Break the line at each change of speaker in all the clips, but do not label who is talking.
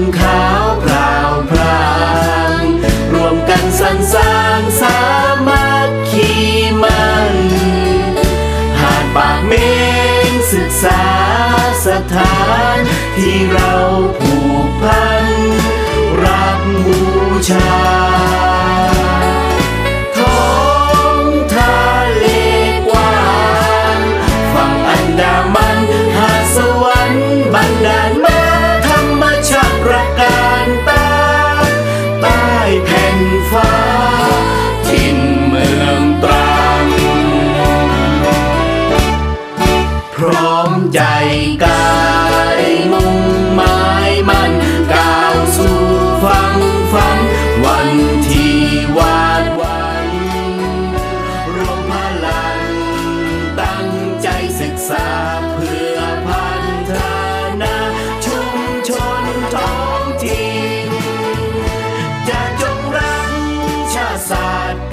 นขาวพราวพรางรวมกันสรรสร้างสามัคคีมันหาดปากเมงศึกษาสถานที่เราผูกพันรักบูชา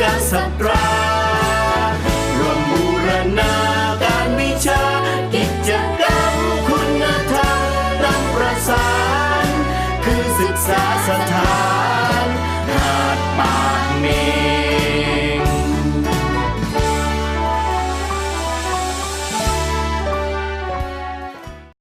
กษัตรา รวมบูรณาการวิชา กิจกรรมคุณธรรมตั้งประสาน คือศึกษาสถานหาดปากเม